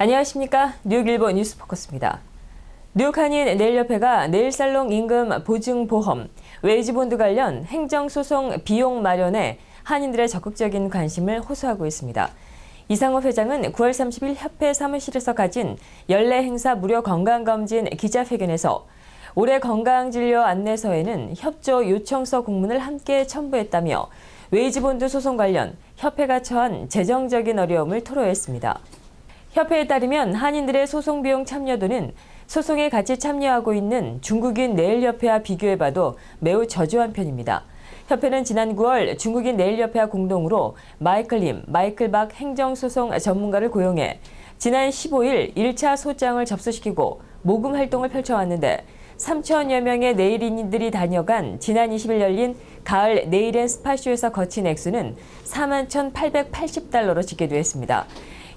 안녕하십니까. 뉴욕일보 뉴스포커스입니다. 뉴욕 한인 네일협회가 네일살롱 임금 보증보험, 웨이지본드 관련 행정소송 비용 마련에 한인들의 적극적인 관심을 호소하고 있습니다. 이상호 회장은 9월 30일 협회 사무실에서 가진 연례 행사 무료 건강검진 기자회견에서 올해 건강진료 안내서에는 협조 요청서 공문을 함께 첨부했다며 웨이지본드 소송 관련 협회가 처한 재정적인 어려움을 토로했습니다. 협회에 따르면 한인들의 소송 비용 참여도는 소송에 같이 참여하고 있는 중국인 네일협회와 비교해봐도 매우 저조한 편입니다. 협회는 지난 9월 중국인 네일협회와 공동으로 마이클 림, 마이클 박 행정소송 전문가를 고용해 지난 15일 1차 소장을 접수시키고 모금 활동을 펼쳐왔는데 3천여 명의 네일인들이 다녀간 지난 20일 열린 가을 네일앤 스파쇼에서 거친 액수는 4만 1,880달러로 집계됐습니다.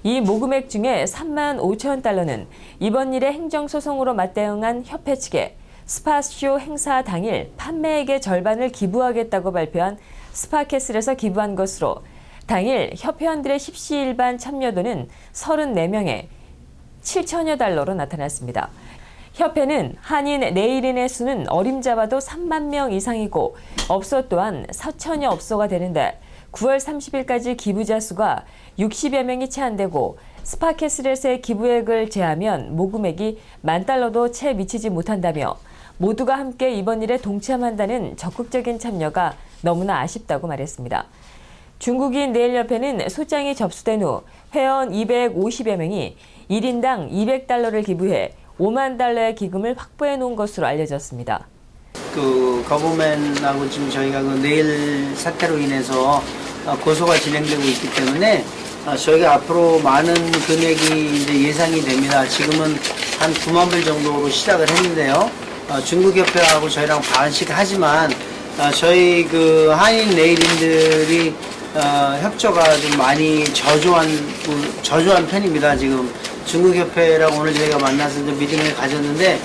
이 모금액 중에 3만 5천 달러는 이번 일의 행정소송으로 맞대응한 협회 측에 스파쇼 행사 당일 판매액의 절반을 기부하겠다고 발표한 스파캐슬에서 기부한 것으로 당일 협회원들의 십시일반 참여도는 34명에 7천여 달러로 나타났습니다. 협회는 한인 네일인의 수는 어림잡아도 3만 명 이상이고 업소 또한 4천여 업소가 되는데 9월 30일까지 기부자 수가 60여 명이 채 안 되고 스파캐슬에서의 기부액을 제하면 모금액이 만 달러도 채 미치지 못한다며 모두가 함께 이번 일에 동참한다는 적극적인 참여가 너무나 아쉽다고 말했습니다. 중국인 네일협회는 소장이 접수된 후 회원 250여 명이 1인당 200달러를 기부해 5만 달러의 기금을 확보해 놓은 것으로 알려졌습니다. 그 거부맨하고 지금 저희가 그 내일 사태로 인해서 어, 고소가 진행되고 있기 때문에 어, 저희가 앞으로 많은 금액이 이제 예상이 됩니다. 지금은 한 9만 불 정도로 시작을 했는데요. 어, 중국 협회하고 저희랑 반씩 하지만 어, 저희 그 한인 네일인들이 어, 협조가 좀 많이 저조한 그 저조한 편입니다. 지금 중국 협회랑 오늘 저희가 만나서 미팅을 가졌는데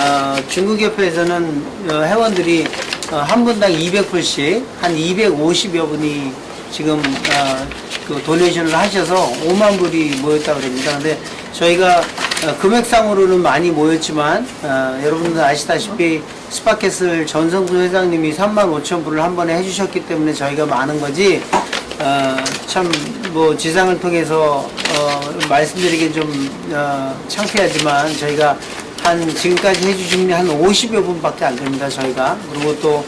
어, 중국 협회에서는 어, 회원들이 어, 한 분당 200불씩 한 250여 분이 지금 어, 그 도네이션을 하셔서 5만 불이 모였다고 그럽니다. 근데 저희가 어, 금액상으로는 많이 모였지만 어, 여러분들 아시다시피 스파켓을 전성수 회장님이 3만 5천 불을 한 번에 해주셨기 때문에 저희가 많은 거지 어, 참뭐 지상을 통해서 어, 말씀드리기 좀 어, 창피하지만 저희가 한 지금까지 해주신 분이 한 50여 분밖에 안 됩니다 저희가 그리고 또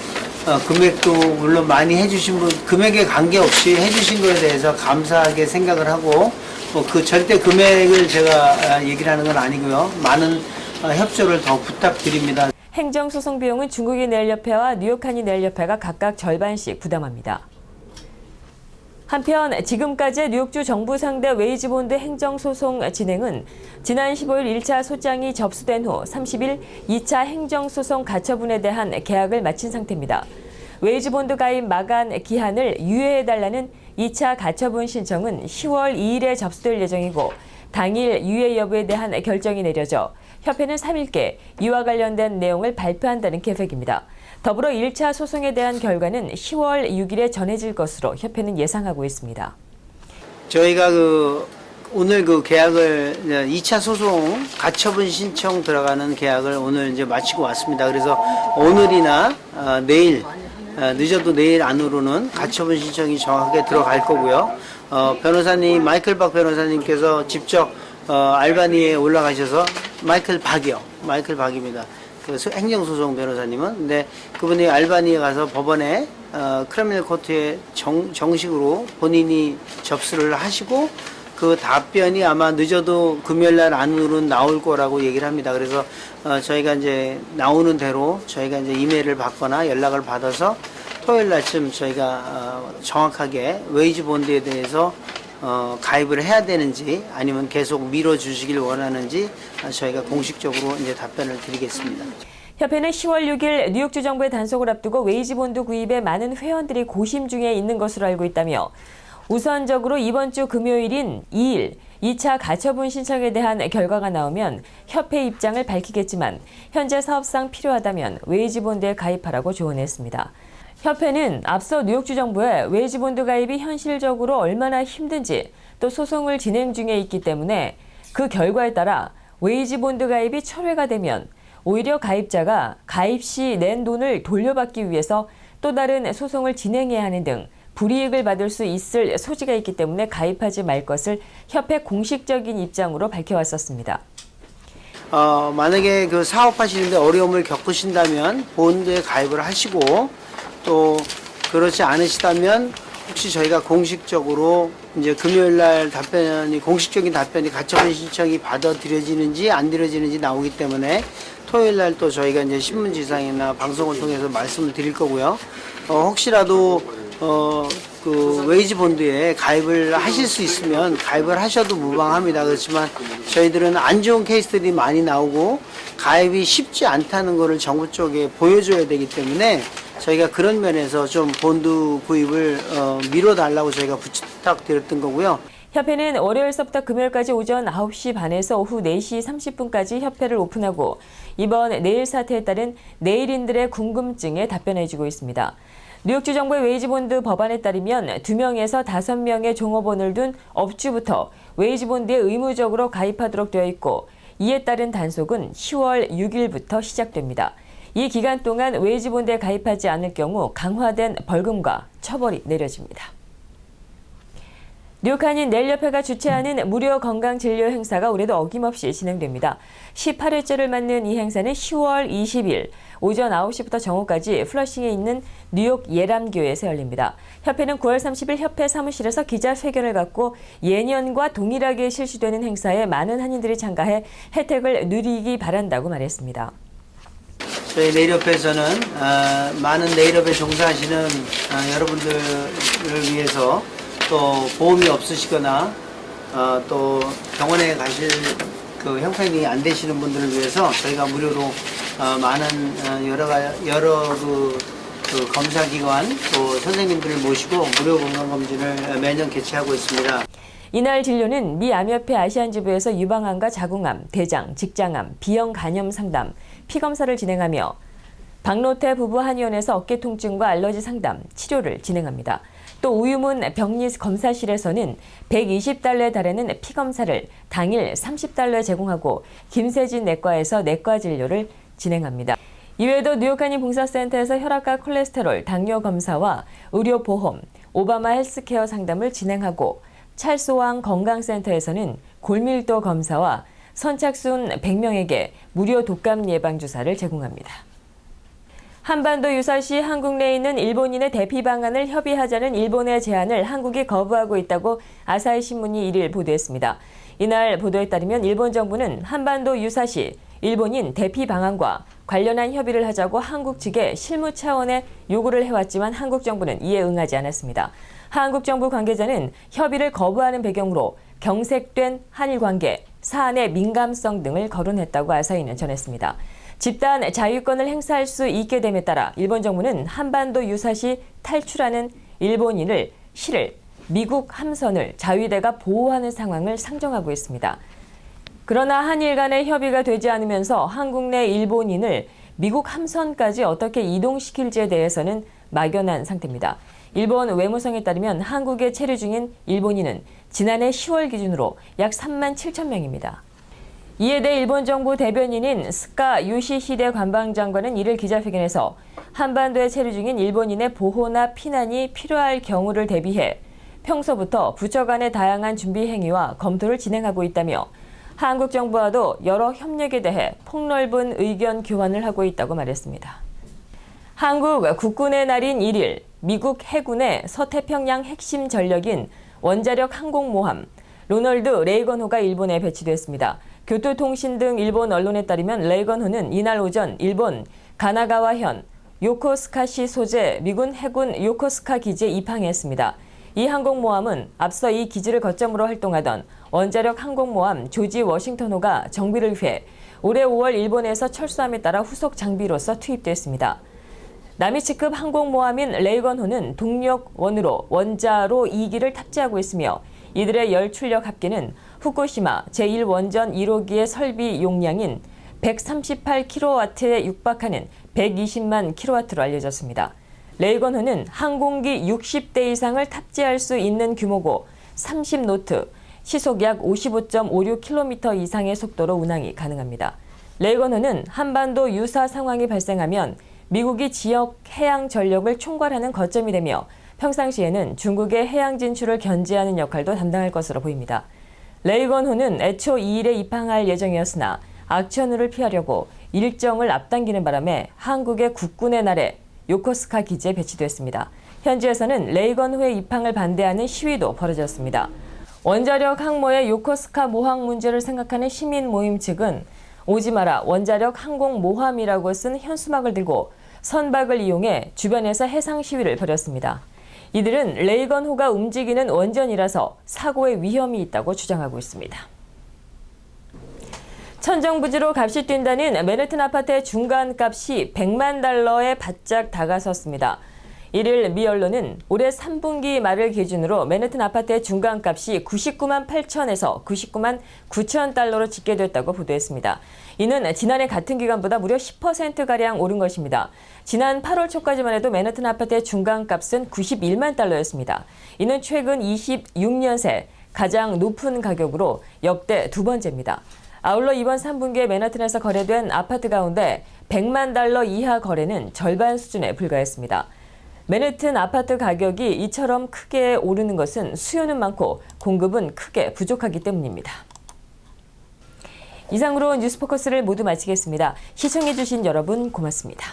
어, 금액도 물론 많이 해주신 분 금액에 관계없이 해주신 거에 대해서 감사하게 생각을 하고 뭐 그 절대 금액을 제가 아, 얘기를 하는 건 아니고요 많은 어, 협조를 더 부탁드립니다. 행정소송 비용은 중국인 네일협회와 뉴욕 한인 네일협회가 각각 절반씩 부담합니다. 한편 지금까지 뉴욕주 정부 상대 웨이지본드 행정소송 진행은 지난 15일 1차 소장이 접수된 후 30일 2차 행정소송 가처분에 대한 계약을 마친 상태입니다. 웨이지본드 가입 마감 기한을 유예해달라는 2차 가처분 신청은 10월 2일에 접수될 예정이고 당일 유예 여부에 대한 결정이 내려져 협회는 3일께 이와 관련된 내용을 발표한다는 계획입니다. 더불어 1차 소송에 대한 결과는 10월 6일에 전해질 것으로 협회는 예상하고 있습니다. 저희가 그 오늘 그 계약을 2차 소송 가처분 신청 들어가는 계약을 오늘 이제 마치고 왔습니다. 그래서 오늘이나 어, 내일 어, 늦어도 내일 안으로는 가처분 신청이 정확하게 들어갈 거고요. 어, 변호사님 마이클 박 변호사님께서 직접 어, 알바니에 올라가셔서 마이클 박이요. 마이클 박입니다. 그 소- 행정소송 변호사님은 근데 그분이 알바니에 가서 법원에 어, 크레밀 코트에 정, 정식으로 본인이 접수를 하시고 그 답변이 아마 늦어도 금요일 날 안으로는 나올 거라고 얘기를 합니다. 그래서 어, 저희가 이제 나오는 대로 저희가 이제 이메일을 받거나 연락을 받아서 토요일 날쯤 저희가 어, 정확하게 웨이즈 본드에 대해서 어, 가입을 해야 되는지 아니면 계속 밀어 주시길 원하는지 어, 저희가 공식적으로 이제 답변을 드리겠습니다. 협회는 10월 6일 뉴욕주 정부의 단속을 앞두고 웨이지 본드 구입에 많은 회원들이 고심 중에 있는 것으로 알고 있다며 우선적으로 이번 주 금요일인 2일 2차 가처분 신청에 대한 결과가 나오면 협회 입장을 밝히겠지만 현재 사업상 필요하다면 웨이지본드에 가입하라고 조언했습니다. 협회는 앞서 뉴욕주 정부의 웨이지본드 가입이 현실적으로 얼마나 힘든지 또 소송을 진행 중에 있기 때문에 그 결과에 따라 웨이지 본드 가입이 철회가 되면 오히려 가입자가 가입 시 낸 돈을 돌려받기 위해서 또 다른 소송을 진행해야 하는 등 불이익을 받을 수 있을 소지가 있기 때문에 가입하지 말 것을 협회 공식적인 입장으로 밝혀왔었습니다. 어, 만약에 그 사업하시는데 어려움을 겪으신다면 본드에 가입을 하시고 또 그렇지 않으시다면 혹시 저희가 공식적으로 이제 금요일 날 답변이 공식적인 답변이 가처분 신청이 받아들여지는지 안 들여지는지 나오기 때문에 토요일 날 또 저희가 이제 신문지상이나 방송을 통해서 말씀을 드릴 거고요. 어, 혹시라도 어, 그 웨이지 본드에 가입을 하실 수 있으면 가입을 하셔도 무방합니다. 그렇지만 저희들은 안 좋은 케이스들이 많이 나오고 가입이 쉽지 않다는 것을 정부 쪽에 보여줘야 되기 때문에 저희가 그런 면에서 좀 본드 구입을 어, 미뤄달라고 저희가 부탁드렸던 거고요. 협회는 월요일서부터 금요일까지 오전 9시 반에서 오후 4시 30분까지 협회를 오픈하고 이번 내일 사태에 따른 내일인들의 궁금증에 답변해주고 있습니다. 뉴욕주 정부의 웨이지본드 법안에 따르면 2명에서 5명의 종업원을 둔 업주부터 웨이지본드에 의무적으로 가입하도록 되어 있고 이에 따른 단속은 10월 6일부터 시작됩니다. 이 기간 동안 웨이지본드에 가입하지 않을 경우 강화된 벌금과 처벌이 내려집니다. 뉴욕 한인 넬협회가 주최하는 무료 건강진료 행사가 올해도 어김없이 진행됩니다. 18회째를 맞는 이 행사는 10월 20일 오전 9시부터 정오까지 플러싱에 있는 뉴욕 예람교에서 열립니다. 협회는 9월 30일 협회 사무실에서 기자회견을 갖고 예년과 동일하게 실시되는 행사에 많은 한인들이 참가해 혜택을 누리기 바란다고 말했습니다. 저희 내일협에서는 어, 많은 내일협에 종사하시는 어, 여러분들을 위해서 또 보험이 없으시거나 어, 또 병원에 가실 그 형편이 안 되시는 분들을 위해서 저희가 무료로 어, 많은 어, 여러 가 여러 그, 그 검사 기관 또 선생님들을 모시고 무료 건강 검진을 매년 개최하고 있습니다. 이날 진료는 미 암협회 아시안지부에서 유방암과 자궁암, 대장, 직장암, 비형 간염 상담, 피 검사를 진행하며 박노태 부부 한의원에서 어깨 통증과 알러지 상담, 치료를 진행합니다. 또 우유문 병리 검사실에서는 120달러에 달하는 피 검사를 당일 30달러에 제공하고 김세진 내과에서 내과 진료를 진행합니다. 이외에도 뉴욕 한인 봉사센터에서 혈압과 콜레스테롤, 당뇨 검사와 의료 보험, 오바마 헬스케어 상담을 진행하고 찰소왕 건강센터에서는 골밀도 검사와 선착순 100명에게 무료 독감 예방 주사를 제공합니다. 한반도 유사시 한국 내에 있는 일본인의 대피 방안을 협의하자는 일본의 제안을 한국이 거부하고 있다고 아사히 신문이 1일 보도했습니다. 이날 보도에 따르면 일본 정부는 한반도 유사시 일본인 대피 방안과 관련한 협의를 하자고 한국 측에 실무 차원의 요구를 해왔지만 한국 정부는 이에 응하지 않았습니다. 한국 정부 관계자는 협의를 거부하는 배경으로 경색된 한일 관계, 사안의 민감성 등을 거론했다고 아사히는 전했습니다. 집단 자유권을 행사할 수 있게 됨에 따라 일본 정부는 한반도 유사시 탈출하는 일본인을 실을 미국 함선을 자위대가 보호하는 상황을 상정하고 있습니다. 그러나 한일 간의 협의가 되지 않으면서 한국 내 일본인을 미국 함선까지 어떻게 이동시킬지에 대해서는 막연한 상태입니다. 일본 외무성에 따르면 한국에 체류 중인 일본인은 지난해 10월 기준으로 약 3만 7천 명입니다. 이에 대해 일본 정부 대변인인 스카 유시히데 관방장관은 이를 기자회견에서 한반도에 체류 중인 일본인의 보호나 피난이 필요할 경우를 대비해 평소부터 부처 간의 다양한 준비 행위와 검토를 진행하고 있다며 한국 정부와도 여러 협력에 대해 폭넓은 의견 교환을 하고 있다고 말했습니다. 한국 국군의 날인 1일 미국 해군의 서태평양 핵심 전력인 원자력 항공모함 로널드 레이건호가 일본에 배치됐습니다. 교토통신 등 일본 언론에 따르면 레이건호는 이날 오전 일본 가나가와현 요코스카시 소재 미군 해군 요코스카 기지에 입항했습니다. 이 항공모함은 앞서 이 기지를 거점으로 활동하던 원자력 항공모함 조지 워싱턴호가 정비를 위해 올해 5월 일본에서 철수함에 따라 후속 장비로서 투입됐습니다. 나미치급 항공모함인 레이건호는 동력 원으로 원자로 2기를 탑재하고 있으며 이들의 열 출력 합계는 후쿠시마 제1원전 1호기의 설비 용량인 138kW에 육박하는 120만 kW로 알려졌습니다. 레이건호는 항공기 60대 이상을 탑재할 수 있는 규모고 30노트, 시속 약 55.56km 이상의 속도로 운항이 가능합니다. 레이건호는 한반도 유사 상황이 발생하면 미국이 지역 해양 전력을 총괄하는 거점이 되며 평상시에는 중국의 해양 진출을 견제하는 역할도 담당할 것으로 보입니다. 레이건호는 애초 2일에 입항할 예정이었으나 악천후를 피하려고 일정을 앞당기는 바람에 한국의 국군의 날에 요코스카 기지에 배치됐습니다. 현지에서는 레이건호의 입항을 반대하는 시위도 벌어졌습니다. 원자력 항모의 요코스카 모항 문제를 생각하는 시민 모임 측은 오지 마라 원자력 항공 모함이라고 쓴 현수막을 들고 선박을 이용해 주변에서 해상 시위를 벌였습니다. 이들은 레이건호가 움직이는 원전이라서 사고의 위험이 있다고 주장하고 있습니다. 천정부지로 값이 뛴다는 맨해튼 아파트의 중간값이 100만 달러에 바짝 다가섰습니다. 이를 미 언론은 올해 3분기 말을 기준으로 맨해튼 아파트의 중간값이 99만 8천에서 99만 9천 달러로 집계됐다고 보도했습니다. 이는 지난해 같은 기간보다 무려 10%가량 오른 것입니다. 지난 8월 초까지만 해도 맨해튼 아파트의 중간값은 91만 달러였습니다. 이는 최근 26년 새 가장 높은 가격으로 역대 두 번째입니다. 아울러 이번 3분기에 맨하튼에서 거래된 아파트 가운데 100만 달러 이하 거래는 절반 수준에 불과했습니다. 맨해튼 아파트 가격이 이처럼 크게 오르는 것은 수요는 많고 공급은 크게 부족하기 때문입니다. 이상으로 뉴스포커스를 모두 마치겠습니다. 시청해주신 여러분 고맙습니다.